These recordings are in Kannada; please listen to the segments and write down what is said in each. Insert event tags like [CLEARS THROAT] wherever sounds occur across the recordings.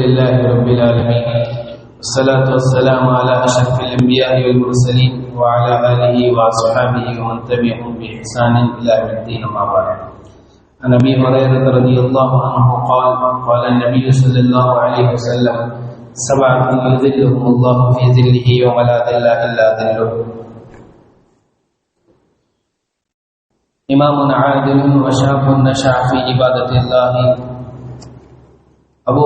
لله رب العالمين والصلاة والسلام على أشرف الأنبياء والمرسلين وعلى آله وأصحابه ومن تبعهم بإحسان إلى يوم الدين أما بعد. عن أبي هريرة رضي الله عنه قال قال النبي صلى الله عليه وسلم سبعة يذلهم الله في ذله يوم لا ذل إلا ذله. إمام عادل وشاب نشأ في عبادة الله. ಅಬು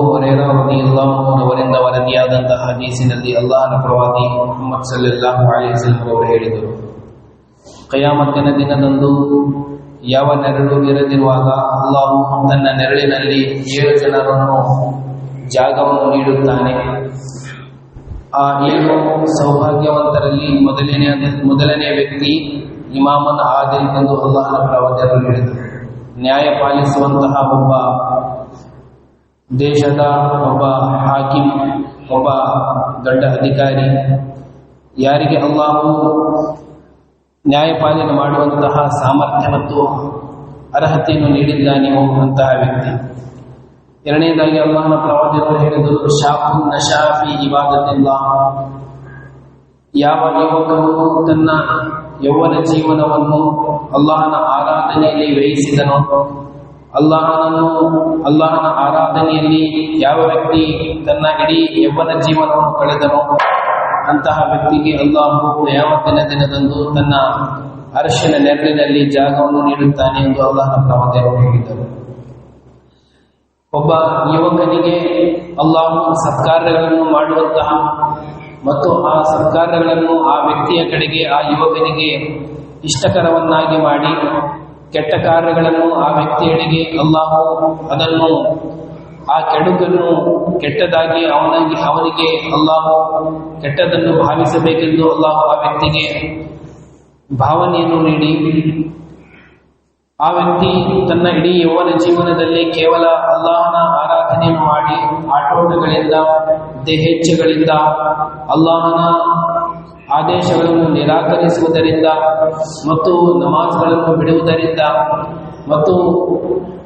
ಅವರಿಂದ ವರದಿಯಾದಂತಹ ಹದೀಸಿನಲ್ಲಿ ಅಲ್ಲಾಹನ ಪ್ರವಾದಿ ಮುಹಮ್ಮದ್ ಸಲ್ಲಾಹು ಅಲಿಸ್ಲಂ ಅವರು ಹೇಳಿದರು. ಕಯಾಮತ್ತಿನ ದಿನದಂದು ಯಾವ ನೆರಳು ಇರದಿರುವಾಗ ಅಲ್ಲಾಹು ತನ್ನ ನೆರಳಿನಲ್ಲಿ ಏಳು ಜನರನ್ನು ಜಾಗವನ್ನು ನೀಡುತ್ತಾನೆ. ಆ ಏಳು ಸೌಭಾಗ್ಯವಂತರಲ್ಲಿ ಮೊದಲನೆಯ ಮೊದಲನೆಯ ವ್ಯಕ್ತಿ ಇಮಾಮನ್ ಆದಿಲ್ ಎಂದು ಅಲ್ಲಾಹನ ಪ್ರವಾದಿಯರು ಹೇಳಿದರು. ನ್ಯಾಯ ಪಾಲಿಸುವಂತಹ ಒಬ್ಬ ದೇಶದ ಒಬ್ಬ ಹಾಕಿಂ ಒಬ್ಬ ದೊಡ್ಡ ಅಧಿಕಾರಿ. ಯಾರಿಗೆ ಅಲ್ಲಾಹು ನ್ಯಾಯಪಾಲನೆ ಮಾಡುವಂತಹ ಸಾಮರ್ಥ್ಯ ಮತ್ತು ಅರ್ಹತೆಯನ್ನು ನೀಡಿದ್ದಾನೆಯೋ ಅಂತಹ ವ್ಯಕ್ತಿ. ಎರಡನೇದಾಗಿ ಅಲ್ಲಾಹನ ಪ್ರವಾದಿಗಳು ಹೇಳಿದರು ಶಾಫು ನಶಾಫಿ ಇವಾಗದಿಲ್ಲ ಯಾವ ಯುವಕನು ತನ್ನ ಯೌವನ ಜೀವನವನ್ನು ಅಲ್ಲಾಹನ ಆರಾಧನೆಯಲ್ಲಿ ವ್ಯಯಿಸಿದನೋ ಅಲ್ಲಾಹನನ್ನು, ಅಲ್ಲಾಹನ ಆರಾಧನೆಯಲ್ಲಿ ಯಾವ ವ್ಯಕ್ತಿ ತನ್ನ ಇಡೀ ಯೌವನ ಜೀವನವನ್ನು ಕಳೆದನೋ, ಅಂತಹ ವ್ಯಕ್ತಿಗೆ ಅಲ್ಲಾಹು ಯಾವತ್ತಿನ ದಿನದಂದು ತನ್ನ ಅರಶಿನ ನೆರಳಿನಲ್ಲಿ ಜಾಗವನ್ನು ನೀಡುತ್ತಾನೆ ಎಂದು ಅಲ್ಲಾಹನ ಪ್ರವಾದರು ಹೇಳಿದರು. ಒಬ್ಬ ಯುವಕನಿಗೆ ಅಲ್ಲಾಹು ಸತ್ಕಾರ್ಯಗಳನ್ನು ಮಾಡುವಂತಹ ಮತ್ತು ಆ ಸತ್ಕಾರ್ಯಗಳನ್ನು ಆ ವ್ಯಕ್ತಿಯ ಕಡೆಗೆ ಆ ಯುವಕನಿಗೆ ಇಷ್ಟಕರವನ್ನಾಗಿ ಮಾಡಿ ಕೆಟ್ಟ ಕಾರ್ಯಗಳನ್ನು ಆ ವ್ಯಕ್ತಿಯಡೆಗೆ ಅಲ್ಲಾಹು ಅದನ್ನು, ಆ ಕೆಡುಕನ್ನು ಕೆಟ್ಟದಾಗಿ ಅವನಿಗೆ ಅವನಿಗೆ ಅಲ್ಲಾಹು ಕೆಟ್ಟದನ್ನು ಭಾವಿಸಬೇಕೆಂದು ಅಲ್ಲಾಹು ಆ ವ್ಯಕ್ತಿಗೆ ಭಾವನೆಯನ್ನು ನೀಡಿ. ಆ ವ್ಯಕ್ತಿ ತನ್ನ ಇಡೀ ಯೌವನ ಜೀವನದಲ್ಲಿ ಕೇವಲ ಅಲ್ಲಾಹನ ಆರಾಧನೆ ಮಾಡಿ, ಆಟೋಟಗಳಿಂದ ದೇಹೇಚ್ಛೆಗಳಿಂದ ಅಲ್ಲಾಹನ ಆದೇಶಗಳನ್ನು ನಿರಾಕರಿಸುವುದರಿಂದ ಮತ್ತು ನಮಾಜ್ಗಳನ್ನು ಬಿಡುವುದರಿಂದ ಮತ್ತು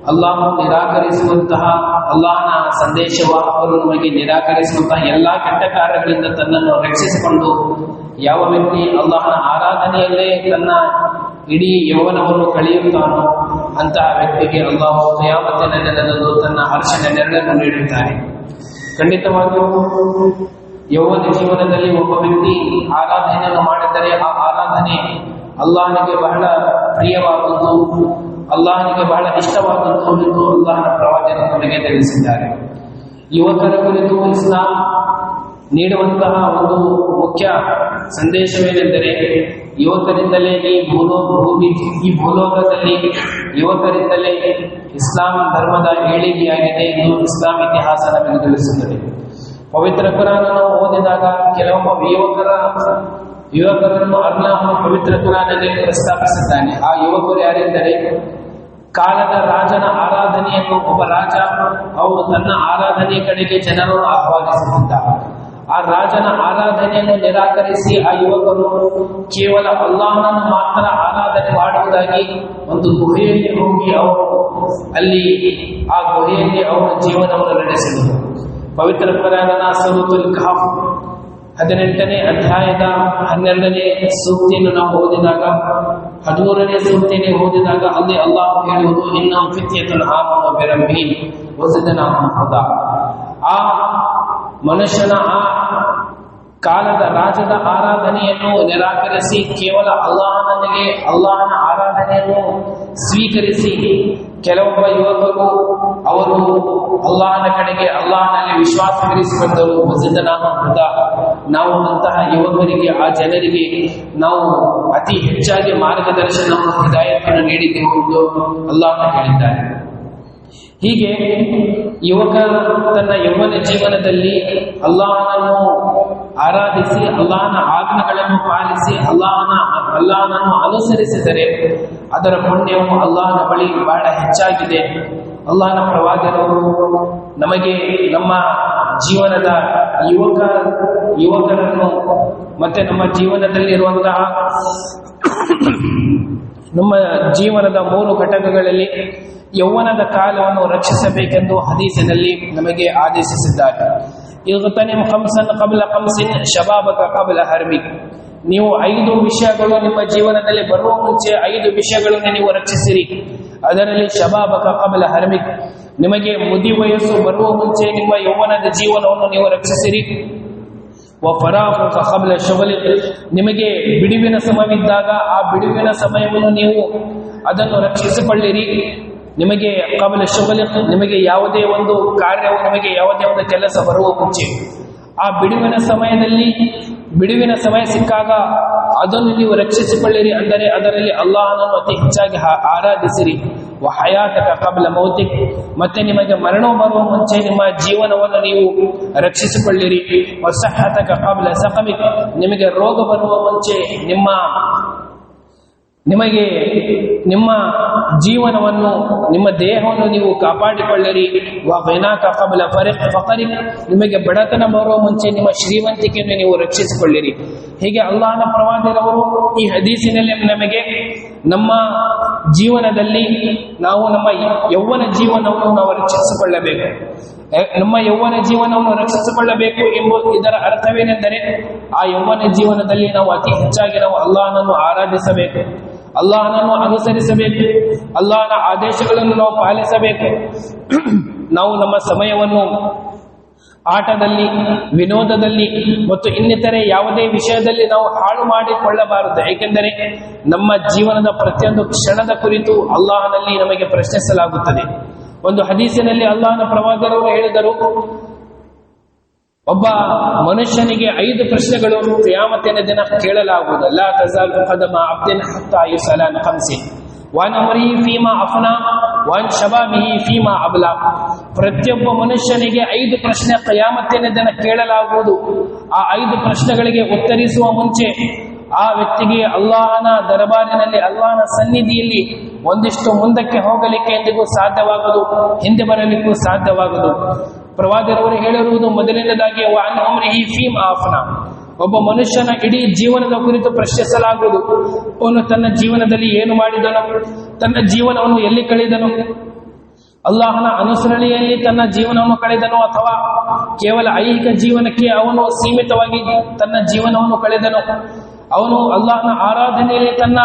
ಅಲ್ಲಾಹ್ ನಿರಾಕರಿಸುವಂತಹ ಅಲ್ಲಾಹನ ಸಂದೇಶವಾಹಕರು ನಮಗೆ ನಿರಾಕರಿಸುವಂತಹ ಎಲ್ಲ ಕೆಟ್ಟ ಕಾರ್ಯಗಳಿಂದ ತನ್ನನ್ನು ರಕ್ಷಿಸಿಕೊಂಡು ಯಾವ ವ್ಯಕ್ತಿ ಅಲ್ಲಾಹನ ಆರಾಧನೆಯಲ್ಲೇ ತನ್ನ ಇಡೀ ಯೌವನವನ್ನು ಕಳೆಯುತ್ತಾನೋ ಅಂತಹ ವ್ಯಕ್ತಿಗೆ ಅಲ್ಲಾಹು ಯಾವತ್ತಿನ ದಿನದಂದು ತನ್ನ ಹರ್ಷದ ನೆರಳನ್ನು ನೀಡುತ್ತಾರೆ ಖಂಡಿತವಾಗಿಯೂ ಯೌವನ ಜೀವನದಲ್ಲಿ ಒಬ್ಬ ವ್ಯಕ್ತಿ ಆರಾಧನೆಯನ್ನು ಮಾಡಿದರೆ ಆ ಆರಾಧನೆ ಅಲ್ಲಾಹನಿಗೆ ಬಹಳ ಪ್ರಿಯವಾದದ್ದು, ಅಲ್ಲಾಹನಿಗೆ ಬಹಳ ಇಷ್ಟವಾದದ್ದು ಎಂದು ಅಲ್ಲಾಹನ ಪ್ರವಾದನ ನಮಗೆ ತಿಳಿಸಿದ್ದಾರೆ. ಯುವಕರ ಕುರಿತು ಇಸ್ಲಾಂ ನೀಡುವಂತಹ ಒಂದು ಮುಖ್ಯ ಸಂದೇಶವೇನೆಂದರೆ, ಯುವಕರಿಂದಲೇ ಈ ಭೂಲೋ, ಭೂಮಿ, ಈ ಭೂಲೋಕದಲ್ಲಿ ಯುವಕರಿಂದಲೇ ಇಸ್ಲಾಂ ಧರ್ಮದ ಏಳಿಗೆಯಾಗಿದೆ ಎಂದು ಇಸ್ಲಾಂ ಇತಿಹಾಸ ನಮಗೆ ತಿಳಿಸುತ್ತದೆ. ಪವಿತ್ರ ಕುರಾನನ್ನು ಓದಿದಾಗ ಕೆಲವೊಬ್ಬ ಯುವಕರ ಯುವಕರನ್ನು ಅಲ್ಲಾಹ ಪವಿತ್ರ ಕುರಾನಲ್ಲಿ ಪ್ರಸ್ತಾಪಿಸಿದ್ದಾನೆ. ಆ ಯುವಕರು ಯಾರೆಂದರೆ, ಕಾಲದ ರಾಜನ ಆರಾಧನೆಯನ್ನು ಒಬ್ಬ ರಾಜ ಅವನು ತನ್ನ ಆರಾಧನೆ ಕಡೆಗೆ ಜನರನ್ನು ಆಹ್ವಾನಿಸುತ್ತಿದ್ದ ಆ ರಾಜನ ಆರಾಧನೆಯನ್ನು ನಿರಾಕರಿಸಿ ಆ ಯುವಕರು ಕೇವಲ ಅಲ್ಲಾಹನನ್ನು ಮಾತ್ರ ಆರಾಧನೆ ಮಾಡುವುದಾಗಿ ಒಂದು ಗುಹೆಯಲ್ಲಿ ಹೋಗಿ ಅವರು ಅಲ್ಲಿ ಆ ಗುಹೆಯಲ್ಲಿ ಅವರ ಜೀವನವನ್ನು ನಡೆಸಿದರು. ಪವಿತ್ರ ಪುರಾಣನ ಸೂರತುಲ್ ಖಾಫ್ ಹದಿನೆಂಟನೇ ಅಧ್ಯಾಯದ ಹನ್ನೆರಡನೇ ಸೂಕ್ತಿಯನ್ನು ನಾವು ಓದಿದಾಗ, ಹದಿಮೂರನೇ ಸೂಕ್ತಿಯನ್ನು ಓದಿದಾಗ ಅಲ್ಲಿ ಅಲ್ಲಾಹ್ ಹೇಳುವುದು, ಇನ್ನ ಫಿತ್ಯತನ ಆಮನ ಓದಿದ ವಸದನ ಹದ. ಆ ಮನುಷ್ಯನ ಆ ಕಾಲದ ರಾಜದ ಆರಾಧನೆಯನ್ನು ನಿರಾಕರಿಸಿ, ಕೇವಲ ಅಲ್ಲಾಹನಿಗೆ ಅಲ್ಲಾಹನ ಆರಾಧನೆಯನ್ನು ಸ್ವೀಕರಿಸಿ ಕೆಲವೊಬ್ಬ ಯುವಕರು ಅವರು ಅಲ್ಲಾಹನ ಕಡೆಗೆ ಅಲ್ಲಾಹನಲ್ಲಿ ವಿಶ್ವಾಸವಿರಿಸಿಕೊಂಡರು ಅಂತ ನಾವು ಅಂತಹ ಯುವಕರಿಗೆ, ಆ ಜನರಿಗೆ ನಾವು ಅತಿ ಹೆಚ್ಚಾಗಿ ಮಾರ್ಗದರ್ಶನವನ್ನು ಹಿದಾಯತನ್ನು ನೀಡಿದ್ದೇವೆ ಎಂದು ಅಲ್ಲಾಹನ ಹೇಳಿದ್ದಾರೆ ಹೀಗೆ ಯುವಕ ತನ್ನ ಯೌವನ ಜೀವನದಲ್ಲಿ ಅಲ್ಲಾಹನನ್ನು ಆರಾಧಿಸಿ, ಅಲ್ಲಾಹನ ಆಜ್ಞೆಗಳನ್ನು ಪಾಲಿಸಿ, ಅಲ್ಲಾಹನ ಅಲ್ಲಾಹನನ್ನು ಅನುಸರಿಸಿದರೆ ಅದರ ಪುಣ್ಯವು ಅಲ್ಲಾಹನ ಬಳಿ ಬಹಳ ಹೆಚ್ಚಾಗಿದೆ. ಅಲ್ಲಾಹನ ಪ್ರವಾದರು ನಮಗೆ ನಮ್ಮ ಜೀವನದ ಯುವಕ, ಯುವಕರನ್ನು ಮತ್ತೆ ನಮ್ಮ ಜೀವನದಲ್ಲಿರುವಂತಹ ನಮ್ಮ ಜೀವನದ ಮೂರು ಘಟಕಗಳಲ್ಲಿ ಯೌವನದ ಕಾಲವನ್ನು ರಕ್ಷಿಸಬೇಕೆಂದು ಹದೀಸಿನಲ್ಲಿ ನಮಗೆ ಆದೇಶಿಸಿದ್ದಾರೆ. ಇಗ್ತನಿಮ್ ಕಂಸನ್ ಕಬಲ ಖಮ್ಸಿನ್ ಶಬಾಬಕ ಕಬಲ ಹರ್ಮಿಕ್ ನೀವು ಐದು ವಿಷಯಗಳು ನಿಮ್ಮ ಜೀವನದಲ್ಲಿ ಬರುವ ಮುಂಚೆ ಐದು ವಿಷಯಗಳನ್ನು ನೀವು ರಕ್ಷಿಸಿರಿ. ಅದರಲ್ಲಿ ಶಬಾಬಕ ಕಬಲ ಹರ್ಮಿಕ್ ನಿಮಗೆ ಮುದಿ ವಯಸ್ಸು ಬರುವ ಮುಂಚೆ ನಿಮ್ಮ ಯೌವನದ ಜೀವನವನ್ನು ನೀವು ರಕ್ಷಿಸಿರಿ. ಕಬಲ ಶಬಲಿ. ನಿಮಗೆ ಬಿಡುವಿನ ಸಮಯವಿದ್ದಾಗ ಆ ಬಿಡುವಿನ ಸಮಯವನ್ನು ನೀವು ಅದನ್ನು ರಕ್ಷಿಸಿಕೊಳ್ಳಿರಿ. ನಿಮಗೆ ಕಬಲ ಶುಭಲಿ ನಿಮಗೆ ಯಾವುದೇ ಒಂದು ಕಾರ್ಯವು, ನಿಮಗೆ ಯಾವುದೇ ಒಂದು ಕೆಲಸ ಬರುವ ಮುಂಚೆ, ಆ ಬಿಡುವಿನ ಸಮಯದಲ್ಲಿ, ಬಿಡುವಿನ ಸಮಯ ಸಿಕ್ಕಾಗ ಅದನ್ನು ನೀವು ರಕ್ಷಿಸಿಕೊಳ್ಳಿರಿ ಅಂದರೆ ಅದರಲ್ಲಿ ಅಲ್ಲಾಹನನ್ನು ಅತಿ ಹೆಚ್ಚಾಗಿ ಆರಾಧಿಸಿರಿ. ಹಯಾತಕ ಕಬಲ ಮೌತಿ ಮತ್ತೆ ನಿಮಗೆ ಮರಣ ಬರುವ ಮುಂಚೆ ನಿಮ್ಮ ಜೀವನವನ್ನು ನೀವು ರಕ್ಷಿಸಿಕೊಳ್ಳಿರಿ. ಸಹತಕ ಕಬಲ ಸಕಮಿಕ್ ನಿಮಗೆ ರೋಗ ಬರುವ ಮುಂಚೆ ನಿಮ್ಮ ನಿಮಗೆ ನಿಮ್ಮ ಜೀವನವನ್ನು, ನಿಮ್ಮ ದೇಹವನ್ನು ನೀವು ಕಾಪಾಡಿಕೊಳ್ಳಿರಿ. ಕಬಲ ಫರಿಕ್ ಫಕರಿಕ್ ನಿಮಗೆ ಬಡತನ ಬರುವ ಮುಂಚೆ ನಿಮ್ಮ ಶ್ರೀವಂತಿಕೆಯನ್ನು ನೀವು ರಕ್ಷಿಸಿಕೊಳ್ಳಿರಿ. ಹೀಗೆ ಅಲ್ಲಾಹನ ಪ್ರವಾದಿರವರು ಈ ಹದೀಸಿನಲ್ಲಿ ನಮಗೆ ನಮ್ಮ ಜೀವನದಲ್ಲಿ ನಾವು ನಮ್ಮ ಯೌವನ ಜೀವನವನ್ನು ನಾವು ರಕ್ಷಿಸಿಕೊಳ್ಳಬೇಕು. ನಮ್ಮ ಯೌವನ ಜೀವನವನ್ನು ರಕ್ಷಿಸಿಕೊಳ್ಳಬೇಕು ಎಂಬ ಇದರ ಅರ್ಥವೇನೆಂದರೆ, ಆ ಯೌವನ ಜೀವನದಲ್ಲಿ ನಾವು ಅತಿ ಹೆಚ್ಚಾಗಿ ನಾವು ಅಲ್ಲಾಹನನ್ನು ಆರಾಧಿಸಬೇಕು. ಅಲ್ಲಾಹನನ್ನು ಅನುಸರಿಸಬೇಕು, ಅಲ್ಲಾಹನ ಆದೇಶಗಳನ್ನು ನಾವು ಪಾಲಿಸಬೇಕು. [CLEARS THROAT] ನಾವು ನಮ್ಮ ಸಮಯವನ್ನು ಆಟದಲ್ಲಿ, ವಿನೋದದಲ್ಲಿ ಮತ್ತು ಇನ್ನಿತರೆ ಯಾವುದೇ ವಿಷಯದಲ್ಲಿ ನಾವು ಹಾಳು ಮಾಡಿಕೊಳ್ಳಬಾರದು. ಏಕೆಂದರೆ ನಮ್ಮ ಜೀವನದ ಪ್ರತಿಯೊಂದು ಕ್ಷಣದ ಕುರಿತು ಅಲ್ಲಾಹನಲ್ಲಿ ನಮಗೆ ಪ್ರಶ್ನಿಸಲಾಗುತ್ತದೆ. ಒಂದು ಹದೀಸಿನಲ್ಲಿ ಅಲ್ಲಾಹನ ಪ್ರವಾದರು ಹೇಳಿದರು ಒಬ್ಬ ಮನುಷ್ಯನಿಗೆ ಐದು ಪ್ರಶ್ನೆಗಳು ಕ್ರಿಯಾಮತ್ತಿನ ದಿನ ಕೇಳಲಾಗುವುದಲ್ಲ. ತಜಾಲ್ ಕದಮ ಅಬ್ದಿನ್ ಹತ್ತಾ ಸಲಾನ್ ಖಮ್ಸಿನ್ ವಾನ್ ಅಮರಿ ಫೀಮಾ ಅಫ್ನಾ, ವಾನ್ ಶಬಾಬಿಹಿ ಫೀಮಾ ಅಬ್ಲಾ. ಪ್ರತಿಯೊಬ್ಬ ಮನುಷ್ಯನಿಗೆ ಐದು ಪ್ರಶ್ನೆ ಕಯಾಮತ್ತಿನ ದಿನ ಕೇಳಲಾಗುವುದು. ಆ ಐದು ಪ್ರಶ್ನೆಗಳಿಗೆ ಉತ್ತರಿಸುವ ಮುಂಚೆ ಆ ವ್ಯಕ್ತಿಗೆ ಅಲ್ಲಾಹನ ದರಬಾರಿನಲ್ಲಿ, ಅಲ್ಲಾಹನ ಸನ್ನಿಧಿಯಲ್ಲಿ ಒಂದಿಷ್ಟು ಮುಂದಕ್ಕೆ ಹೋಗಲಿಕ್ಕೆ ಎಂದಿಗೂ ಸಾಧ್ಯವಾಗದು, ಹಿಂದೆ ಬರಲಿಕ್ಕೂ ಸಾಧ್ಯವಾಗದು. ಪ್ರವಾದಿರವರು ಹೇಳಿರುವುದು ಮೊದಲನೇದಾಗಿ ಫೀಮ್ ಆಫ್ನ. ಒಬ್ಬ ಮನುಷ್ಯನ ಇಡೀ ಜೀವನದ ಕುರಿತು ಪ್ರಶ್ನಿಸಲಾಗುವುದು. ಅವನು ತನ್ನ ಜೀವನದಲ್ಲಿ ಏನು ಮಾಡಿದನು? ತನ್ನ ಜೀವನವನ್ನು ಎಲ್ಲಿ ಕಳೆದನು? ಅಲ್ಲಾಹನ ಅನುಸರಣೆಯಲ್ಲಿ ತನ್ನ ಜೀವನವನ್ನು ಕಳೆದನು ಅಥವಾ ಕೇವಲ ಐಹಿಕ ಜೀವನಕ್ಕೆ ಅವನು ಸೀಮಿತವಾಗಿ ತನ್ನ ಜೀವನವನ್ನು ಕಳೆದನು? ಅವನು ಅಲ್ಲಾಹನ ಆರಾಧನೆಯಲ್ಲಿ ತನ್ನ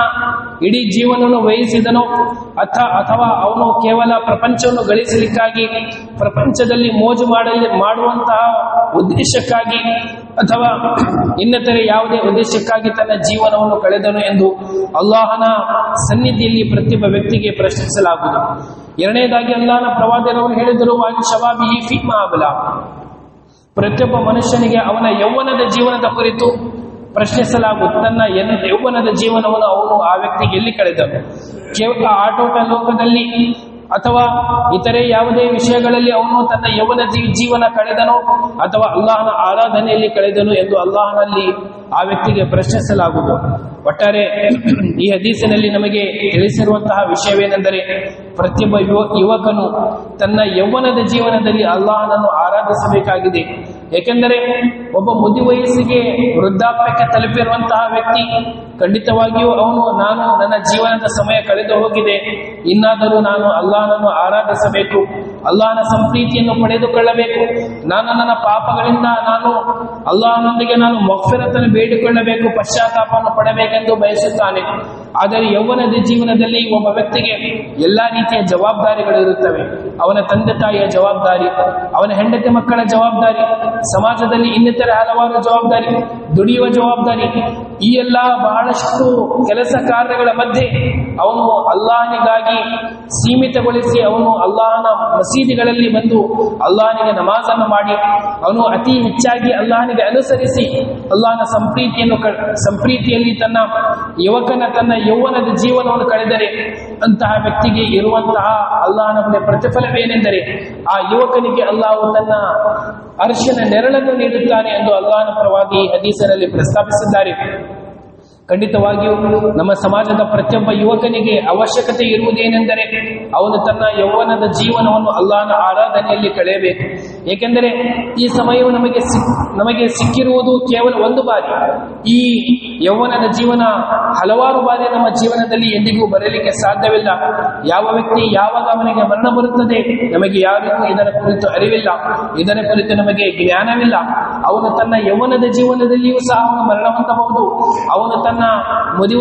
ಇಡೀ ಜೀವನವನ್ನು ವಹಿಸಿದನು ಅಥ ಅಥವಾ ಅವನು ಕೇವಲ ಪ್ರಪಂಚವನ್ನು ಗಳಿಸಲಿಕ್ಕಾಗಿ, ಪ್ರಪಂಚದಲ್ಲಿ ಮೋಜು ಮಾಡಲಿ, ಮಾಡುವಂತಹ ಉದ್ದೇಶಕ್ಕಾಗಿ ಅಥವಾ ಇನ್ನಿತರೆ ಯಾವುದೇ ಉದ್ದೇಶಕ್ಕಾಗಿ ತನ್ನ ಜೀವನವನ್ನು ಕಳೆದನು ಎಂದು ಅಲ್ಲಾಹನ ಸನ್ನಿಧಿಯಲ್ಲಿ ಪ್ರತಿಯೊಬ್ಬ ವ್ಯಕ್ತಿಗೆ ಪ್ರಶ್ನಿಸಲಾಗುವುದು. ಎರಡನೇದಾಗಿ ಅಲ್ಲಾಹನ ಪ್ರವಾದಿಯರವರು ಹೇಳಿದರು ಶವಾಬಿ ಫೀಮಾ ಆಗಲ ಪ್ರತಿಯೊಬ್ಬ ಮನುಷ್ಯನಿಗೆ ಅವನ ಯೌವನದ ಜೀವನದ ಕುರಿತು ಪ್ರಶ್ನಿಸಲಾಗುವುದು. ತನ್ನ ಎನ್- ಯೌವನದ ಜೀವನವನ್ನು ಅವನು ಆ ವ್ಯಕ್ತಿಗೆ ಎಲ್ಲಿ ಕಳೆದನು? ಕೇವಲ ಆಟೋಟ ಲೋಕದಲ್ಲಿ ಅಥವಾ ಇತರೆ ಯಾವುದೇ ವಿಷಯಗಳಲ್ಲಿ ಅವನು ತನ್ನ ಯೌವನ ಜೀವನ ಕಳೆದನು ಅಥವಾ ಅಲ್ಲಾಹನ ಆರಾಧನೆಯಲ್ಲಿ ಕಳೆದನು ಎಂದು ಅಲ್ಲಾಹನಲ್ಲಿ ಆ ವ್ಯಕ್ತಿಗೆ ಪ್ರಶ್ನಿಸಲಾಗುವುದು. ಒಟ್ಟಾರೆ ಈ ಹದೀಸಿನಲ್ಲಿ ನಮಗೆ ತಿಳಿಸಿರುವಂತಹ ವಿಷಯವೇನೆಂದರೆ ಪ್ರತಿಯೊಬ್ಬ ಯುವ, ಯುವಕನು ತನ್ನ ಯೌವನದ ಜೀವನದಲ್ಲಿ ಅಲ್ಲಾಹನನ್ನು ಆರಾಧಿಸಬೇಕಾಗಿದೆ. ಏಕೆಂದರೆ ಒಬ್ಬ ಮುದಿ ವಯಸ್ಸಿಗೆ ವೃದ್ಧಾಪ್ಯಕ್ಕೆ ತಲುಪಿರುವಂತಹ ವ್ಯಕ್ತಿ ಖಂಡಿತವಾಗಿಯೂ ಅವನು, ನಾನು ನನ್ನ ಜೀವನದ ಸಮಯ ಕಳೆದು ಹೋಗಿದೆ. ಇನ್ನಾದರೂ ನಾನು ಅಲ್ಲಾಹನನ್ನು ಆರಾಧಿಸಬೇಕು. ಅಲ್ಲಾಹನ ಸಂಪ್ರೀತಿಯನ್ನು ಪಡೆದುಕೊಳ್ಳಬೇಕು. ನಾನು ನನ್ನ ಪಾಪಗಳಿಂದ ನಾನು ಅಲ್ಲಾಹನೊಂದಿಗೆ ನಾನು ಮೊಫಿರತನ್ನು ಬೇಡಿಕೊಳ್ಳಬೇಕು, ಪಶ್ಚಾತ್ತಾಪವನ್ನು ಪಡಬೇಕೆಂದು ಬಯಸುತ್ತಾನೆ. ಆದರೆ ಯೌವನದ ಜೀವನದಲ್ಲಿ ಒಬ್ಬ ವ್ಯಕ್ತಿಗೆ ಎಲ್ಲಾ ರೀತಿಯ ಜವಾಬ್ದಾರಿಗಳು ಇರುತ್ತವೆ. ಅವನ ತಂದೆ ತಾಯಿಯ ಜವಾಬ್ದಾರಿ, ಅವನ ಹೆಂಡತಿ ಮಕ್ಕಳ ಜವಾಬ್ದಾರಿ, ಸಮಾಜದಲ್ಲಿ ಇನ್ನಿತರ ಹಲವಾರು ಜವಾಬ್ದಾರಿ, ದುಡಿಯುವ ಜವಾಬ್ದಾರಿ, ಈ ಎಲ್ಲ ಬಹಳಷ್ಟು ಕೆಲಸ ಕಾರ್ಯಗಳ ಮಧ್ಯೆ ಅವನು ಅಲ್ಲಾಹನಿಗಾಗಿ ಸೀಮಿತಗೊಳಿಸಿ ಅವನು ಅಲ್ಲಾಹನ ಮಸೀದಿಗಳಲ್ಲಿ ಬಂದು ಅಲ್ಲಾಹನಿಗೆ ನಮಾಜನ್ನು ಮಾಡಿ, ಅವನು ಅತಿ ಹೆಚ್ಚಾಗಿ ಅಲ್ಲಾಹನಿಗೆ ಅನುಸರಿಸಿ ಅಲ್ಲಾಹನ ಸಂಪ್ರೀತಿಯನ್ನು ಸಂಪ್ರೀತಿಯಲ್ಲಿ ತನ್ನ ಯುವಕನ, ತನ್ನ ಯೌವನದ ಜೀವನವನ್ನು ಕಳೆದರೆ ಅಂತಹ ವ್ಯಕ್ತಿಗೆ ಇರುವಂತಹ ಅಲ್ಲಾಹನ ಮುಂದೆ ಪ್ರತಿಫಲವೇನೆಂದರೆ ಆ ಯುವಕನಿಗೆ ಅಲ್ಲಾಹು ತನ್ನ ಅರ್ಶನ ನೆರಳನ್ನು ನೀಡುತ್ತಾನೆ ಎಂದು ಅಲ್ಲಾಹನ ಪರವಾಗಿ ಹದೀಸರಲ್ಲಿ ಪ್ರಸ್ತಾಪಿಸಿದ್ದಾರೆ. ಖಂಡಿತವಾಗಿಯೂ ನಮ್ಮ ಸಮಾಜದ ಪ್ರತಿಯೊಬ್ಬ ಯುವಕನಿಗೆ ಅವಶ್ಯಕತೆ ಇರುವುದೇನೆಂದರೆ ಅವನು ತನ್ನ ಯೌವನದ ಜೀವನವನ್ನು ಅಲ್ಲಾಹನ ಆರಾಧನೆಯಲ್ಲಿ ಕಳೆಯಬೇಕು. ಏಕೆಂದರೆ ಈ ಸಮಯವು ನಮಗೆ ಸಿಕ್, ನಮಗೆ ಸಿಕ್ಕಿರುವುದು ಕೇವಲ ಒಂದು ಬಾರಿ. ಈ ಯೌವನದ ಜೀವನ ಹಲವಾರು ಬಾರಿ ನಮ್ಮ ಜೀವನದಲ್ಲಿ ಎಂದಿಗೂ ಬರಲಿಕ್ಕೆ ಸಾಧ್ಯವಿಲ್ಲ. ಯಾವ ವ್ಯಕ್ತಿ ಯಾವಾಗ ಅವನಿಗೆ ಮರಣ ಬರುತ್ತದೆ, ನಮಗೆ ಯಾರಿಗೂ ಇದರ ಕುರಿತು ಅರಿವಿಲ್ಲ. ಇದರ ಕುರಿತು ನಮಗೆ ಜ್ಞಾನವಿಲ್ಲ. ಅವನು ತನ್ನ ಯೌವನದ ಜೀವನದಲ್ಲಿಯೂ ಸಹ ಅವನು ಮರಣ ಹೊಂದಬಹುದು. ಅವನು ತನ್ನ ಮುದಿ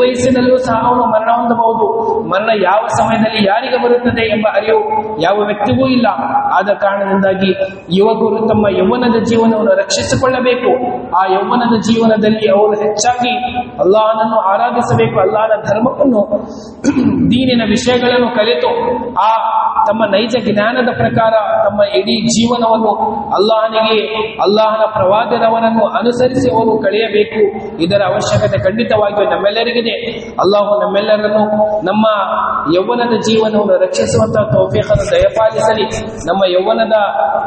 ಸಹ ಅವನು ಮರಣ ಹೊಂದಬಹುದು. ಮರಣ ಯಾವ ಸಮಯದಲ್ಲಿ ಯಾರಿಗೆ ಬರುತ್ತದೆ ಎಂಬ ಅರಿವು ಯಾವ ವ್ಯಕ್ತಿಗೂ ಇಲ್ಲ. ಆದ ಕಾರಣದಿಂದಾಗಿ ಯುವಕರು ತಮ್ಮ ಯೌವನದ ಜೀವನವನ್ನು ರಕ್ಷಿಸಿಕೊಳ್ಳಬೇಕು. ಆ ಯೌವನದ ಜೀವನದಲ್ಲಿ ಅವರು ಹೆಚ್ಚಾಗಿ ಅಲ್ಲಾಹನನ್ನು ಆರಾಧಿಸಬೇಕು. ಅಲ್ಲಾಹನ ಧರ್ಮವನ್ನು, ದೀನಿನ ವಿಷಯಗಳನ್ನು ಕಲಿತು, ಆ ತಮ್ಮ ನೈಜ ಜ್ಞಾನದ ಪ್ರಕಾರ ತಮ್ಮ ಇಡೀ ಜೀವನವನ್ನು ಅಲ್ಲಾಹನಿಗೆ, ಅಲ್ಲಾಹನ ಪ್ರವಾದನವರನ್ನು ಅನುಸರಿಸಿ ಅವರು ಕಳೆಯಬೇಕು. ಇದರ ಅವಶ್ಯಕತೆ ಖಂಡಿತವಾಗಿಯೂ ನಮ್ಮೆಲ್ಲರಿಗಿದೆ. ಅಲ್ಲಾಹು ನಮ್ಮೆಲ್ಲರನ್ನು ನಮ್ಮ ಯೌವನದ ಜೀವನವನ್ನು ರಕ್ಷಿಸುವಂತಹ ತೌಫೀಖನ್ನು ದಯಪಾಲಿಸಲಿ. ನಮ್ಮ ಯೌವನದ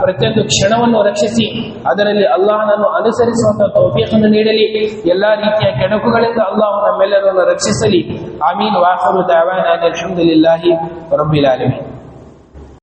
ಪ್ರತಿಯೊಂದು ಕ್ಷಣವನ್ನು ರಕ್ಷಿಸಿ. ಅದರಲ್ಲಿ ಅಲ್ಲಾಹನನ್ನು ಅನುಸರಿಸುವಂತಹ ತೌಫೀಖನ್ನು ನೀಡಲಿ. ಎಲ್ಲಾ ರೀತಿಯ ಕೆಡಕುಗಳಿಂದ ಅಲ್ಲಾಹು ನಮ್ಮೆಲ್ಲರನ್ನು ರಕ್ಷಿಸಲಿ. ಆಮೀನ್. ವಾಹರು ದಾವಾನ ಅಲ್ಹಮ್ದುಲಿಲ್ಲಾಹಿ